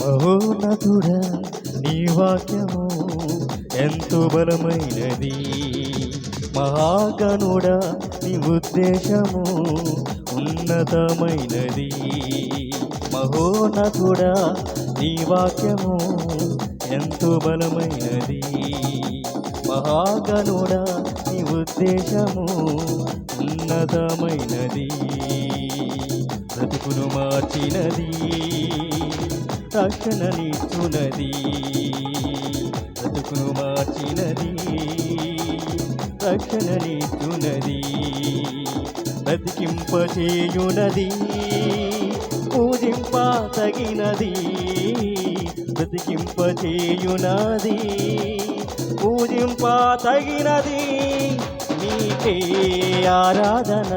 మహోన్నతుడా నీ వాక్యము ఎంతో బలమైనది. మహాగణుడ నీ ఉద్దేశము ఉన్నతమైనది. మహోన్నతుడా నీ వాక్యము ఎంతో బలమైనది. మహాగణుడ నీ ఉద్దేశము ఉన్నతమైనది. బ్రతుకును మార్చినది రక్షణనిచ్చునది. బ్రతుకును మార్చినది రక్షణనిచ్చునది బ్రతికింపచేయునది పూజింప తగినది బ్రతికింపచేయునది పూజింప తగినది నీకే ఆరాధన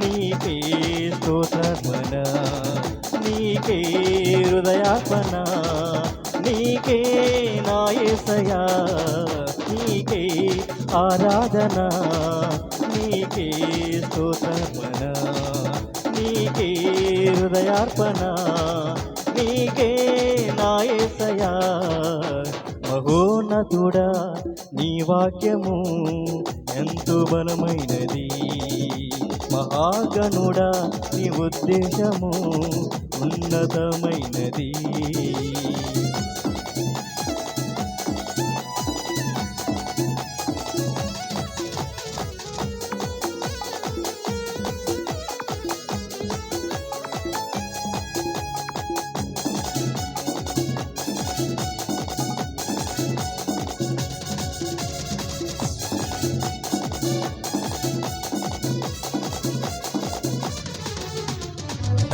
నీకే స్తోత్రమన నీకే హృదయార్పణ నీకే నాయసయా నీకే ఆరాధన నీకే స్తోత్రమన నీకే హృదయార్పణ నీకే నాయసయా మహోన్నతుడా నీ వాక్యము ఎంతో బలమైనది. మహాగణుడా నీ ఉద్దేశము ఉన్నతమైనది.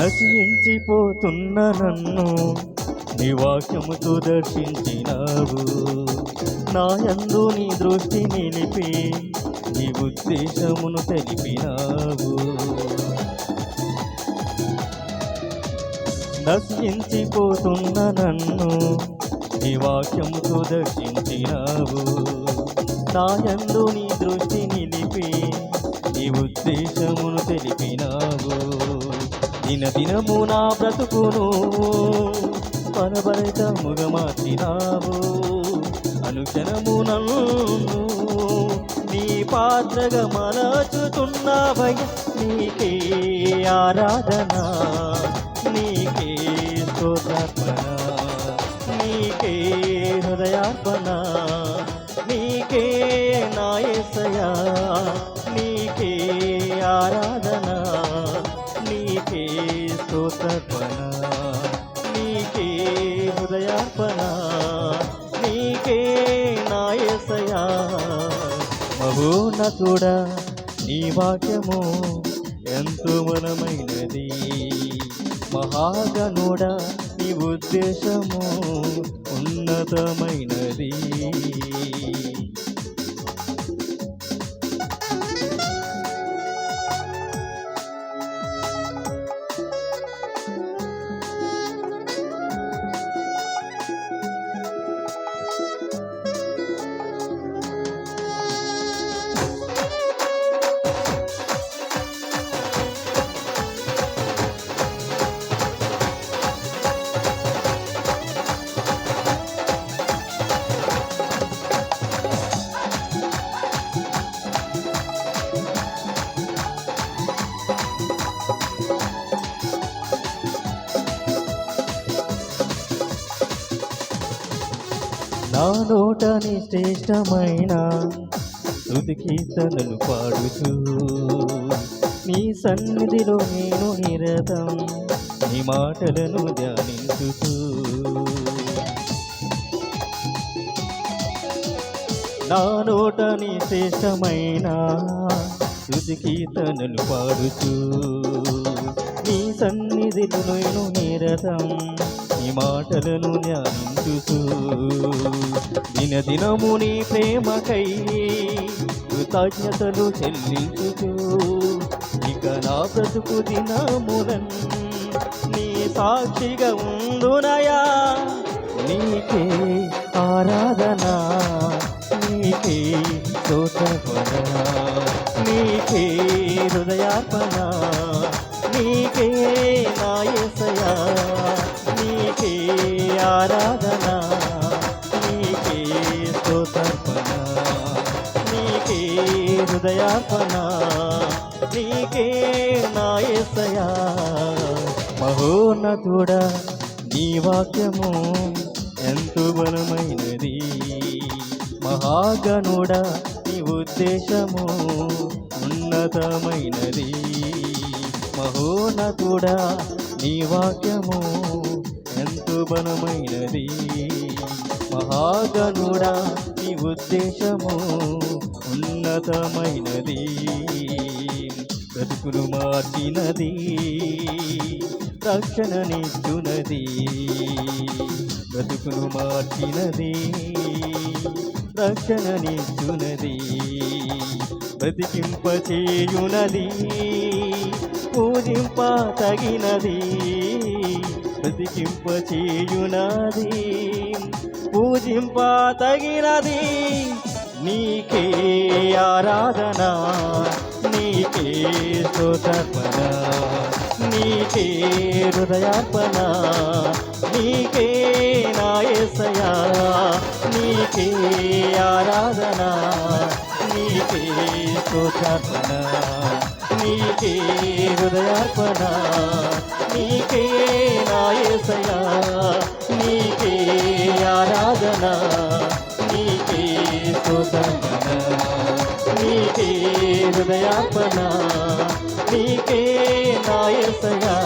నశించిపోతున్న నన్ను నీ వాక్యముతో దర్శించినావు. నాయందు నీ దృష్టి నిలిపి నీ ఉద్దేశమును తెలిపినావు. నశించిపోతున్న నన్ను నీ వాక్యముతో దర్శించినావు. నాయందు నీ దృష్టి నిలిపి నీ ఉద్దేశమును తెలిపినావు. దిన దినము నా బ్రతుకును. పరబరితముగా మార్చినావు అనుక్షణము నన్ను నీ పాత్రగా మలచుతున్నావయ్య. నీకే ఆరాధన నీకే స్తోత్రార్పణ నీకే హృదయార్పణ. హృదయార్పణ. నీకే నాయసయా. మహోన్నతుడా నీ వాక్యము ఎంతో మనమైనది. మహాగణుడా నీ ఉద్దేశము ఉన్నతమైనది. నా నోటని శ్రేష్టమైన స్తుతి కీర్తనలు పాడుతూ నీ సన్నిధిలో నేను నిరతం నీ మాటలను ధ్యానించుతూ. నా నోటని శ్రేష్టమైన స్తుతి కీర్తనలు పాడుతూ నీ సన్నిధిలో నేను నిరతం నీ మాటలను ధ్యానించుసు దిన దినము నీ ప్రేమకై కృతజ్ఞతలు చెల్లించుచు. ఇక నా బ్రతుకు దినములన్ నీ సాక్షిగా ఉందునయా నీకే ఆరాధన నీకే స్తోత్రపణ నీకే హృదయార్పణ. ఆరాధన నీకే స్తోతర్పణ నీకే హృదయార్పణ నీకే నాయసయా యేసయ్యా మహోన్నతుడా నీ వాక్యము ఎంతో బలమైనది. మహాగణుడా నీ ఉద్దేశము ఉన్నతమైనది. మహోన్నతుడా నీ వాక్యము బలమైనది మహాగనుడా నీ ఉద్దేశము ఉన్నతమైనది. బ్రతుకును మార్చినది రక్షణనిస్తున్నది బ్రతుకును మార్చినది రక్షణనిస్తున్నది బ్రతికింపచేయునది పూజింప తగినది. బ్రతికింపచేయునది పూజింప తగినది నీకే ఆరాధన నీకే స్తోతర్పణ నీకే హృదయార్పణ నీకే నాయసయా నీకే ఆరాధన నీకే స్తోతర్పణ నీకే హృదయార్పణ. నీకే నాయసయా నీకే ఆరాధన నీకే స్తోత్రార్పణ నీకే హృదయార్పణ నీకే నాయసయా